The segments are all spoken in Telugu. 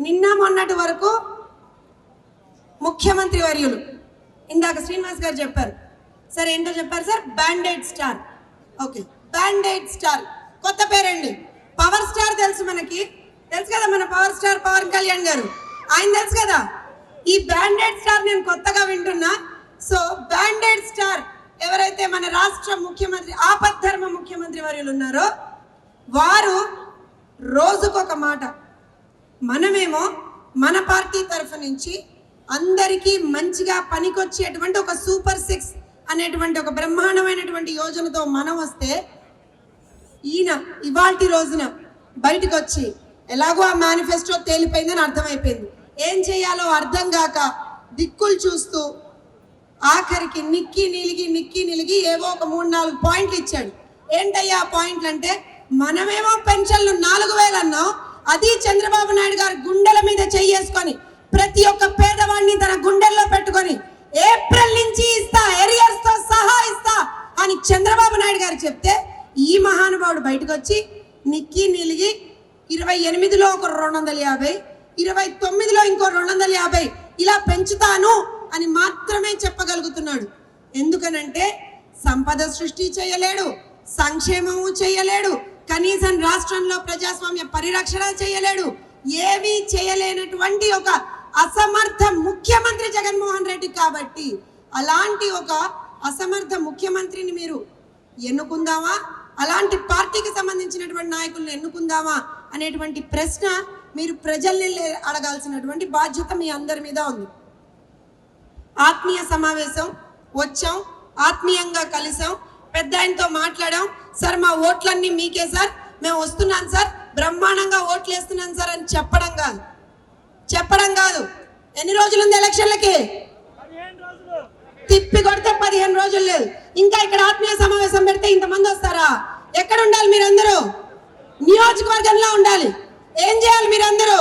నిన్న మొన్నటి వరకు ముఖ్యమంత్రి వర్యులు ఇందాక శ్రీనివాస్ గారు చెప్పారు. సార్ ఏంటో చెప్పారు sir? Branded star okay branded star కొత్త పేరండి. పవర్ స్టార్ తెలుసు మనకి. తెలుసు కదా మన పవర్ స్టార్ పవన్ కళ్యాణ్ గారు? ఆయన తెలుసు కదా? ఈ బ్యాండెడ్ స్టార్ నేను కొత్తగా వింటున్నా. సో బ్యాండెడ్ స్టార్ ఎవరైతే మన రాష్ట్ర ముఖ్యమంత్రి ఆపద్ధర్మ ముఖ్యమంత్రి వర్యులు ఉన్నారో వారు రోజుకొక మాట. మనమేమో మన పార్టీ తరఫు నుంచి అందరికీ మంచిగా పనికొచ్చేటువంటి ఒక సూపర్ సిక్స్ అనేటువంటి ఒక బ్రహ్మాండమైనటువంటి యోజనతో మనం వస్తే ఈయన ఇవాల్టి రోజున బయటకు వచ్చి ఎలాగో ఆ మేనిఫెస్టో తేలిపోయిందని అర్థమైపోయింది. ఏం చేయాలో అర్థం కాక దిక్కులు చూస్తూ ఆఖరికి నిక్కి నిలిగి నిక్కి నిలిగి ఏవో ఒక మూడు నాలుగు పాయింట్లు ఇచ్చాడు. ఏంటయ్యా ఆ పాయింట్లు అంటే మనమేమో పెన్షన్లు నాలుగు వేలు అన్నాం అది చంద్రబాబు నాయుడు గారు గుండెల మీద చెయ్యేసుకొని ప్రతి ఒక్క పేదవాడిని తన గుండెల్లో పెట్టుకొని ఏప్రిల్ నుంచి ఇస్తా ఎరియర్స్తో సహా ఇస్తా అని చంద్రబాబు నాయుడు గారు చెప్తే ఈ మహానుభావుడు బయటకు వచ్చి నిక్కి నిలిగి ఇరవై ఎనిమిదిలో ఒక రెండు వందల యాభై ఇరవై తొమ్మిదిలో ఇంకో రెండు వందల యాభై ఇలా పెంచుతాను అని మాత్రమే చెప్పగలుగుతున్నాడు. ఎందుకనంటే సంపద సృష్టి చేయలేడు సంక్షేమము చేయలేడు కనీసం రాష్ట్రంలో ప్రజాస్వామ్య పరిరక్షణ చేయలేడు ఏమీ చేయలేనటువంటి ఒక అసమర్థ ముఖ్యమంత్రి జగన్మోహన్ రెడ్డి కాబట్టి అలాంటి ఒక అసమర్థ ముఖ్యమంత్రిని మీరు ఎన్నుకుందామా? అలాంటి పార్టీకి సంబంధించినటువంటి నాయకులను ఎన్నుకుందామా? అనేటువంటి ప్రశ్న మీరు ప్రజల్ని లే- అడగాల్సినటువంటి బాధ్యత మీ అందరి మీద ఉంది. ఆత్మీయ సమావేశం వచ్చాం ఆత్మీయంగా కలిసాం పెద్ద ఆయనతో మాట్లాడాం సార్ మా ఓట్లన్నీ మీకే సార్. మేము వస్తున్నాం సార్. బ్రహ్మాండంగా ఓట్లు వేస్తున్నాం సార్ అని చెప్పడం కాదు. చెప్పడం కాదు. ఎన్ని రోజులు ఉంది ఎలక్షన్లకి? తిప్పి కొడితే పదిహేను రోజులు లేదు. ఇంకా ఇక్కడ ఆత్మీయ సమావేశం పెడితే ఇంతమంది వస్తారా? ఎక్కడ ఉండాలి మీరందరూ? నియోజకవర్గంలో ఉండాలి. ఏం చేయాలి మీరందరూ?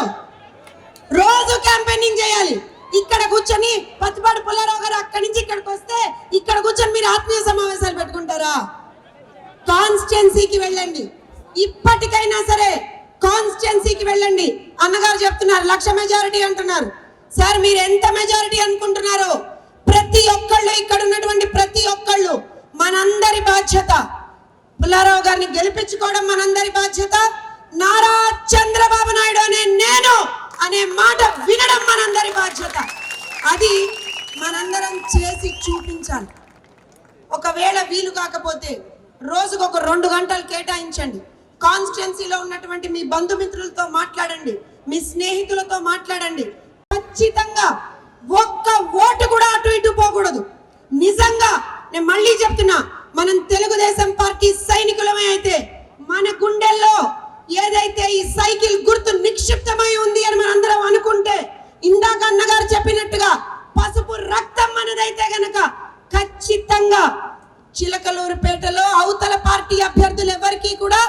రోజు క్యాంపెయినింగ్ చేయాలి. ఇక్కడ కూర్చొని పత్తిపాడు పుల్లారావు గారు అక్కడి నుంచి ఇక్కడికి వస్తే ఇక్కడ కూర్చొని మీరు ఆత్మీయ సమావేశాలు పెట్టుకుంటారా? కాన్స్టిట్యున్సీకి వెళ్ళండి. ఇప్పటికైనా సరే కాన్స్టిట్యున్సీకి వెళ్ళండి. అన్నగారు చెప్తున్నారు లక్ష మెజారిటీ అంటున్నారు. సార్ మీరు ఎంత మెజారిటీ అనుకుంటున్నారో ప్రతి ఒక్కళ్ళు ఇక్కడ ఉన్నటువంటి ప్రతి ఒక్కళ్ళు మనందరి బాధ్యత. పుల్లారావు గారిని గెలిపించుకోవడం మనందరి బాధ్యత. నారా చంద్రబాబు నాయుడు అనే నేను అనే మాట వినడం మనందరి బాధ్యత. అది మనందరం చేసి చూపించాలి. ఒకవేళ వీలు కాకపోతే రోజుకు ఒక రెండు గంటలు కేటాయించండి. కాన్స్టిట్యున్సీలో ఉన్నటువంటి మీ బంధుమిత్రులతో మాట్లాడండి. మీ స్నేహితులతో మాట్లాడండి. ఖచ్చితంగా ఒక్క ఓటు కూడా అటు ఇటు పోకూడదు. నిజంగా నేను మళ్ళీ చెప్తున్నా మనం తెలుగుదేశం పార్టీ సైనికులమే అయితే మన గుండెల్లో ఏదైతే ఈ సైకిల్ గుర్తు నిక్షిప్తమై ఉంది అని మనందరం అనుకుంటే ఇందాక అన్నగారు చెప్పినట్టుగా పసుపు రక్తం మనదైతే గనక ఖచ్చితంగా చిలకలూరుపేటలో అవతల పార్టీ అభ్యర్థులు ఎవరికి కూడా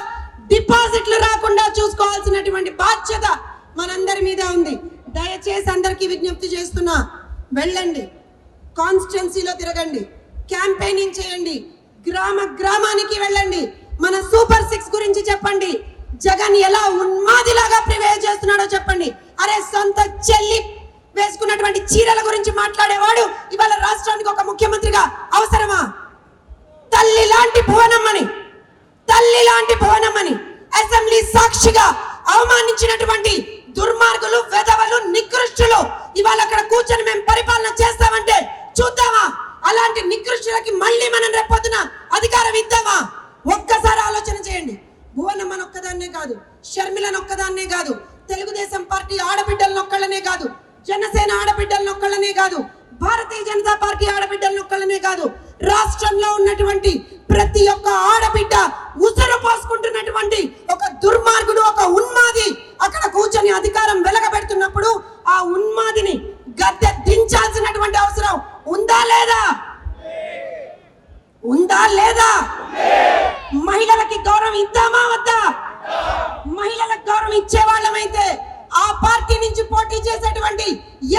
డిపాజిట్లు రాకుండా చూసుకోవాల్సినటువంటి బాధ్యత మనందరి మీద ఉంది. దయచేసి అందరికీ విజ్ఞప్తి చేస్తున్నా వెళ్ళండి. కాన్స్టిట్యున్సీలో తిరగండి. క్యాంపెయినింగ్ చేయండి. గ్రామ గ్రామానికి వెళ్ళండి. మన సూపర్ సిక్స్ గురించి చెప్పండి. జగన్ ఎలా ఉన్మాదిలాగా ప్రివేర్ చేస్తున్నాడో చెప్పండి. అరే సొంత చెల్లి వేసుకున్నటువంటి చీరల గురించి మాట్లాడేవాడు ఇవాళ రాష్ట్రానికి ఒక ముఖ్యమంత్రిగా అవసరమా? తల్లి లాంటి భువనమ్మని తల్లి లాంటి భువనమ్మని అసెంబ్లీ సాక్షిగా అవమానించినటువంటి దుర్మార్గులు వెధవలు నికృష్టులు ఇవాళ అక్కడ కూర్చొని మేము పరిపాలన చేస్తామంటే చూద్దామా? అలాంటి నికృష్టులకి మళ్ళీ మనం రేపొద్దున అధికారం ఇద్దామా? ఒక్కసారి ఆలోచన చేయండి. భువనమ్మని ఒక్కదాన్నే కాదు షర్మిలను ఒక్కదాన్నే కాదు తెలుగుదేశం పార్టీ ఆడబిడ్డలను ఒక్కళ్ళనే కాదు జనసేన ఆడబిడ్డలను ఒక్కళ్ళనే కాదు భారతీయ జనతా పార్టీ ఆడబిడ్డలను ఒక్కళ్ళనే కాదు రాష్ట్రంలో ఉన్నటువంటి ప్రతి ఒక్క ఆడబిడ్డ ఉసరు పోసుకుంటున్నటువంటి ఒక దుర్మార్గుడు ఒక ఉన్మాది అక్కడ కూర్చొని అధికారం వెలగబెడుతున్నప్పుడు ఆ ఉన్మాదిని గద్దె దించాల్సినటువంటి అవసరం ఉందా లేదా? ఉందా లేదా? మహిళలకి గౌరవం ఇద్దామా వద్దా? మహిళలకు గౌరవం ఇచ్చే వాళ్ళమైతే ఆ పార్టీ నుంచి పోటీ చేసేటువంటి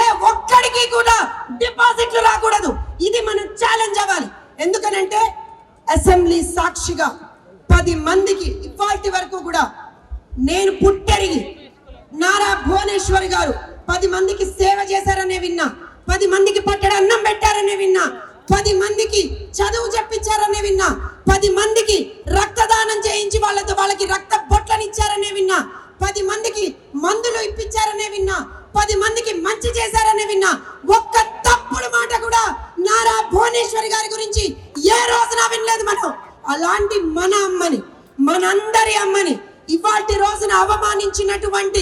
ఏ ఒక్కడికి కూడా డిపాజిట్లు రాకూడదు. ఇది మనం ఛాలెంజ్ అవ్వాలి. ఎందుకనంటే అసెంబ్లీ సాక్షిగా పది మందికి ఇవాల్టి వరకు కూడా నేను పుట్టెరిగి నారా భువనేశ్వరి గారు పది మందికి సేవ చేశారనే విన్నా పది మందికి పట్టడ అన్నం పెట్టారనే విన్నా పది మందికి చదువు చెప్పించారనే విన్నా పది మందికి రక్తదానం చేయించి వాళ్ళతో వాళ్ళకి రక్త బొట్లనిచ్చారనే విన్నా పది మందికి మందులు ఇప్పించారనే విన్నా పది మందికి మంచి చేశారనే విన్నా ఒక్క తప్పుడు మాట కూడా నారా భువనేశ్వరి గారి గురించి ఏ రోజున వినలేదు మనం. అలాంటి మన అమ్మని మనందరి అమ్మని ఇవాటి రోజున అవమానించినటువంటి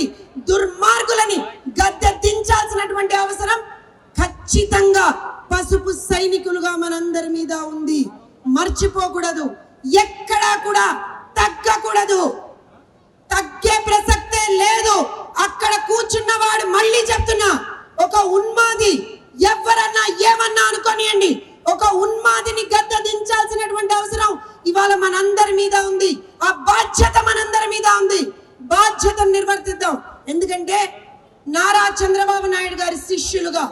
దుర్మార్గులని గద్దె దించాల్సినటువంటి అవసరం ఖచ్చితంగా పసుపు సైనికులుగా మనందరి మీద ఉంది. మర్చిపోకూడదు. ఎక్కడా కూడా తగ్గకూడదు తగ్గే ప్రసక్తే లేదు అక్కడ కూర్చున్నవాడు మళ్ళీ చెప్తున్నా ఒక ఉన్మాది ఎవరన్నా ఏమన్నా అనుకోనియండి. ఒక ఉన్మాదిని గద్ద దించాల్సినటువంటి అవసరం ఇవాళ మనందరి మీద ఉంది. ఆ బాధ్యత మనందరి మీద ఉంది. బాధ్యతను నిర్వర్తిద్దాం. ఎందుకంటే నారా చంద్రబాబు నాయుడు గారి శిష్యులుగా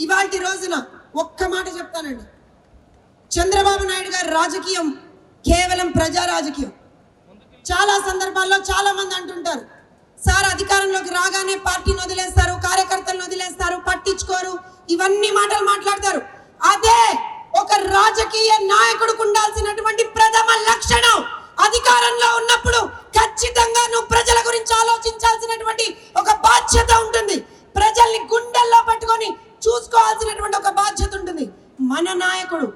ఇవాటి రోజున ఒక్క మాట చెప్తానండి. చంద్రబాబు నాయుడు గారి రాజకీయం కేవలం ప్రజా రాజకీయం. చాలా సందర్భాల్లో చాలా మంది అంటుంటారు. సార్ అధికారంలోకి రాగానే పార్టీని వదిలేస్తారు కార్యకర్తలను వదిలేస్తారు పట్టించుకోరు. ఇవన్నీ మాటలు మాట్లాడతారు. అదే ఒక రాజకీయ నాయకుడికి ఉండాల్సినటువంటి ప్రథమ లక్షణం అధికారంలో ఉన్నప్పుడు ఖచ్చితంగా నువ్వు ప్రజల గురించి ఆలోచించాల్సినటువంటి ఒక బాధ్యత ఉంటుంది. ప్రజల్ని గుండెల్లో పట్టుకొని చూసుకోవాల్సినటువంటి ఒక బాధ్యత ఉంటుంది. మన నాయకుడు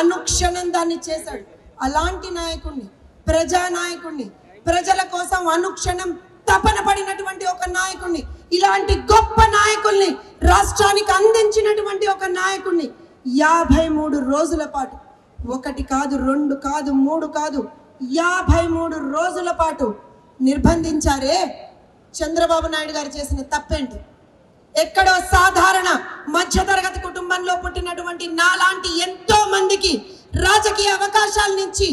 అనుక్షణం దాన్ని చేశాడు. అలాంటి నాయకుడిని ప్రజా నాయకుడిని ప్రజల కోసం అనుక్షణం తపన పడినటువంటి ఒక నాయకుడిని ఇలాంటి గొప్ప నాయకుల్ని రాష్ట్రానికి అందించినటువంటి ఒక నాయకుడిని యాభై మూడు రోజుల పాటు ఒకటి కాదు రెండు కాదు మూడు కాదు యాభై మూడు రోజుల పాటు నిర్బంధించారే చంద్రబాబు నాయుడు గారు చేసిన తప్పేంటి? ఎక్కడో సాధారణ మధ్యతరగతి కుటుంబంలో పుట్టినటువంటి నాలాంటి ఎంతో మందికి రాజకీయ అవకాశాలనిచ్చి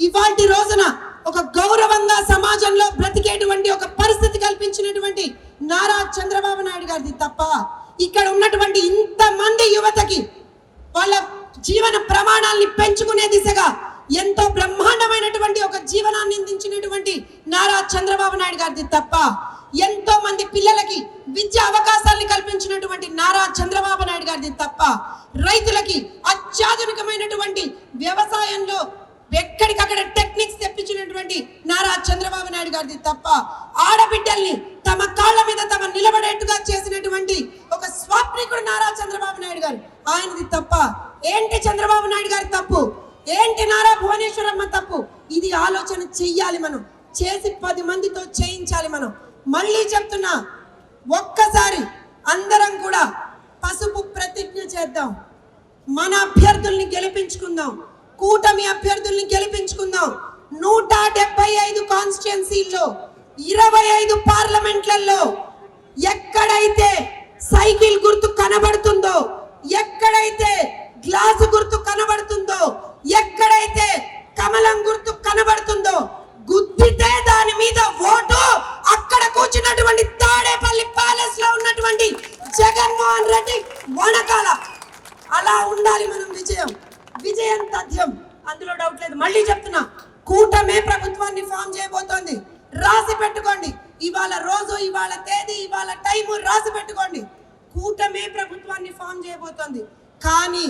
ఇవాటి రోజున ఒక గౌరవంగా సమాజంలో బ్రతికేటువంటి ఒక పరిస్థితి కల్పించినటువంటి నారా చంద్రబాబు నాయుడు గారిది తప్ప ఇక్కడ ఉన్నటువంటి ఇంతమంది యువతకి వాళ్ళ జీవన ప్రమాణాల్ని పెంచుకునే దిశగా ఎంతో బ్రహ్మాండమైనటువంటి ఒక జీవనాన్ని అందించినటువంటి నారా చంద్రబాబు నాయుడు గారిది తప్ప ఎంతో మంది పిల్లలకి విద్య అవకాశాలను కల్పించినటువంటి నారా చంద్రబాబు నాయుడు గారిది తప్ప రైతులకి అత్యాధునికమైనటువంటి వ్యవసాయంలో ఎక్కడికక్కడ టెక్నిక్స్ తెప్పించినటువంటి నారా చంద్రబాబు నాయుడు గారిది తప్ప ఆడబిడ్డల్ని తమ కాళ్ళ మీద తమ నిలబడేట్టుగా చేసినటువంటి ఒక స్వాప్నికుడు నారా చంద్రబాబు నాయుడు గారు. ఆయనది తప్ప ఏంటి చంద్రబాబు నాయుడు గారి తప్పు? ఏంటి నారా భువనేశ్వరమ్మ తప్పు? ఇది ఆలోచన చెయ్యాలి మనం. చేసి పది మందితో చేయించాలి మనం. మళ్ళీ చెప్తున్నా ఒక్కసారి అందరం కూడా పసుపు ప్రతిజ్ఞ చేద్దాం. మన అభ్యర్థుల్ని గెలిపించుకుందాం. కూటమి అభ్యర్థుల్ని గెలిపించుకుందాం. నూట డెబ్బై ఐదు కాన్స్టిట్యున్సీల్లో ఇరవై ఐదు పార్లమెంట్లలో ఎక్కడైతే సైకిల్ గుర్తు కనబడుతుందో ఎక్కడైతే గ్లాసు గుర్తు కనబడుతుందో టైము రాసి పెట్టుకోండి. కూటమే ప్రభుత్వాన్ని ఫామ్ చేయబోతోంది. కానీ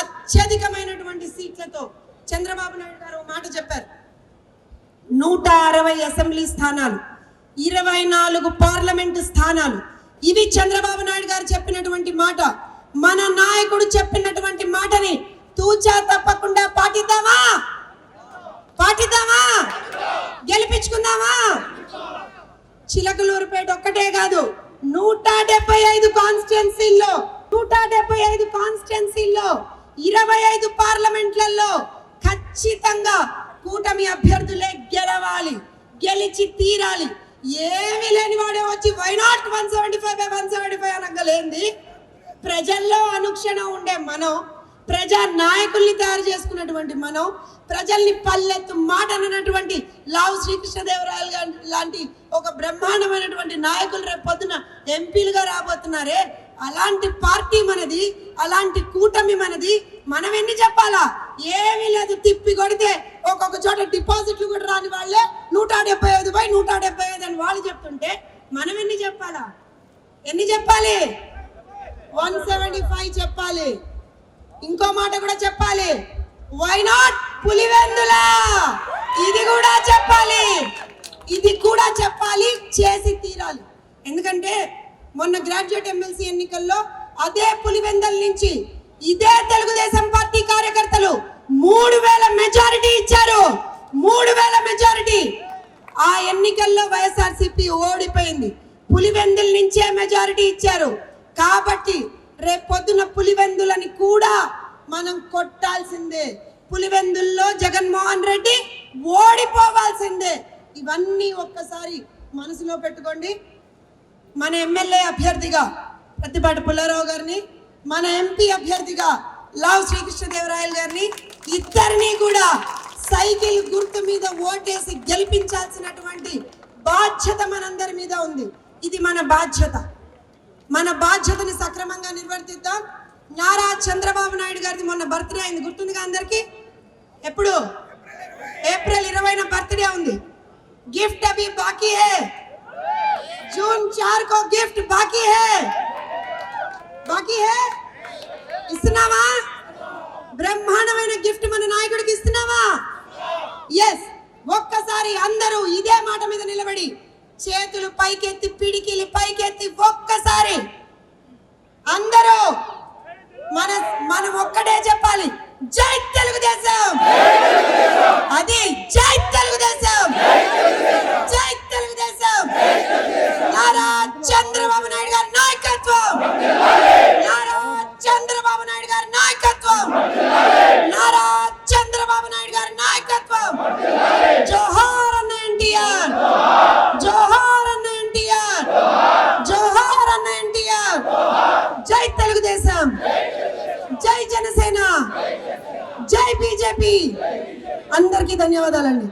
అత్యధికమైనటువంటి సీట్లతో చంద్రబాబు నాయుడు గారు మాట చెప్పారు. నూట అరవై అసెంబ్లీ స్థానాలు ఇరవై నాలుగు పార్లమెంటు స్థానాలు ఇవి చంద్రబాబు నాయుడు గారు చెప్పినటువంటి మాట. మన నాయకుడు చెప్పినటువంటి మాటని తూచా తప్పకుండా పాటిద్దామా? పాటిద్దామా? గెలిపించుకుందామా? చిలకలూరుపేట ఒక్కటే కాదు. నూట డెబ్బై ఐదు కాన్స్టిట్యున్సీల్లో నూట డెబ్బై ఐదు కాన్స్టిట్యున్సీల్లో ఇరవై ఐదు పార్లమెంట్లలో ఖచ్చితంగా కూటమి అభ్యర్థులే గెలవాలి గెలిచి తీరాలి. ఏమీ లేని వాడే వచ్చి why not one seventy five by one seventy five అనగలేంది? ప్రజల్లో అనుక్షణం ఉండే మనం ప్రజా నాయకుల్ని తయారు చేసుకున్నటువంటి మనం ప్రజల్ని పల్లెత్తు మాట అన్నటువంటి లావు శ్రీకృష్ణదేవరాయలు లాంటి ఒక బ్రహ్మాండమైనటువంటి నాయకులు రేపు పొద్దున ఎంపీలుగా రాబోతున్నారే. అలాంటి పార్టీ మనది అలాంటి కూటమి మనది. మనం ఎన్ని చెప్పాలా? ఏమీ లేదు. తిప్పి కొడితే ఒక్కొక్క చోట డిపాజిట్లు కూడా రాని వాళ్ళే. నూట డెబ్బై ఐదు బై నూట డెబ్బై ఐదు అని వాళ్ళు చెప్తుంటే మనం ఎన్ని చెప్పాలా? ఎన్ని చెప్పాలి? వన్ సెవెంటీ ఫైవ్ చెప్పాలి. ఇంకో మాట కూడా చెప్పాలి. Why not Pulivendula? ఇది కూడా చెప్పాలి. ఇది కూడా చెప్పాలి. చేసి తీరాలి. ఎందుకంటే మొన్న గ్రాడ్యుయేట్ ఎమ్మెల్సీ ఎన్నికల్లో అదే పులివెందల నుంచి ఇదే తెలుగుదేశం పార్టీ కార్యకర్తలు మూడు వేల మెజారిటీ ఇచ్చారు. మూడు వేల మెజారిటీ ఆ ఎన్నికల్లో వైఎస్ఆర్సీపీ ఓడిపోయింది. పులివెందుల నుంచే మెజారిటీ ఇచ్చారు. కాబట్టి రేపు పులివెందులని కూడా మనం కొట్టాల్సిందే. పులివెందుల్లో జగన్మోహన్ రెడ్డి ఓడిపోవాల్సిందే. ఇవన్నీ ఒక్కసారి మనసులో పెట్టుకోండి. మన ఎమ్మెల్యే అభ్యర్థిగా ప్రతిపాటి పుల్లారావు గారిని మన ఎంపీ అభ్యర్థిగా లావ్ శ్రీకృష్ణదేవరాయలు గారిని ఇద్దరిని కూడా సైకిల్ గుర్తు మీద ఓటేసి గెలిపించాల్సినటువంటి బాధ్యత మనందరి మీద ఉంది. ఇది మన బాధ్యత. మన బాధ్యతని సక్రమంగా నిర్వర్తిద్దాం. నారా చంద్రబాబు నాయుడు గారిది మొన్న బర్త్డే అయింది. గుర్తుందిగా అందరికి? ఎప్పుడు? ఏప్రిల్ ఇరవైన బర్త్డే ఉంది. గిఫ్ట్ అవి బాకీ హే. జూన్ చార్కో గిఫ్ట్ బాకీ హే. బాకీ హే? ఇస్తున్నావా? బ్రహ్మాండమైన గిఫ్ట్ మన నాయకుడికి ఇస్తున్నావా? ఎస్ ఒక్కసారి అందరూ ఇదే మాట మీద నిలబడి చేతులు పైకెత్తి పిడికిలి పైకెత్తి ఒక్కసారి అందరూ మన మనం ఒక్కటే చెప్పాలి. జై తెలుగుదేశం! అది జై తెలుగుదేశం! జై తెలుగుదేశం! నారా చంద్రబాబు నాయుడు గారి నాయకత్వం! ధన్యవాదాలండి.